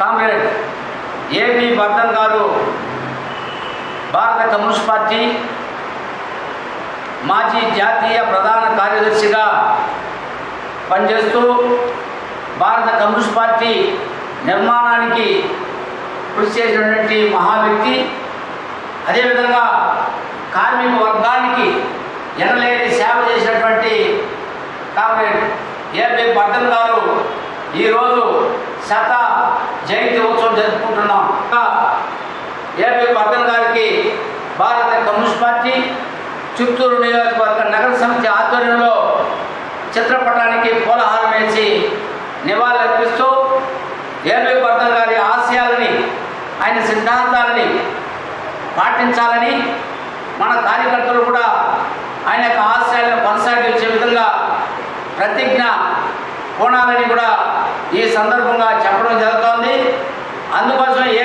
Comrade AP Bardhan గారు భారత communist party మాజీ జాతీయ ప్రధాన కార్యదర్శిగా పనిచేస్తూ భారత కమ్యూనిస్ట్ పార్టీ నిర్మాణానికి కృషి చేసినటువంటి మహా వ్యక్తి. అదేవిధంగా కార్మిక వర్గానికి ఎనలేని సేవ చేసినటువంటి కామ్రేడ్ ఏపీ బర్ధన్ గారు ఈరోజు శత జయంతి ఉత్సవం జరుపుకుంటున్నాం. ఏపీ పద్దెనిమిది గారికి భారత కమ్యూనిస్ట్ పార్టీ చిత్తూరు నియోజకవర్గ నగర సమితి ఆధ్వర్యంలో చిత్రపటానికి పూలహారం వేసి నివాళులర్పిస్తూ ఏపీ పక్కన గారి ఆశయాలని ఆయన సిద్ధాంతాలని పాటించాలని మన కార్యకర్తలు కూడా ఆయన యొక్క ఆశయాలను కొనసాగించే విధంగా ప్రతిజ్ఞ కోణాలని కూడా ఈ సందర్భంగా చెప్పడం జరుగుతోంది. అందుకోసం ఏ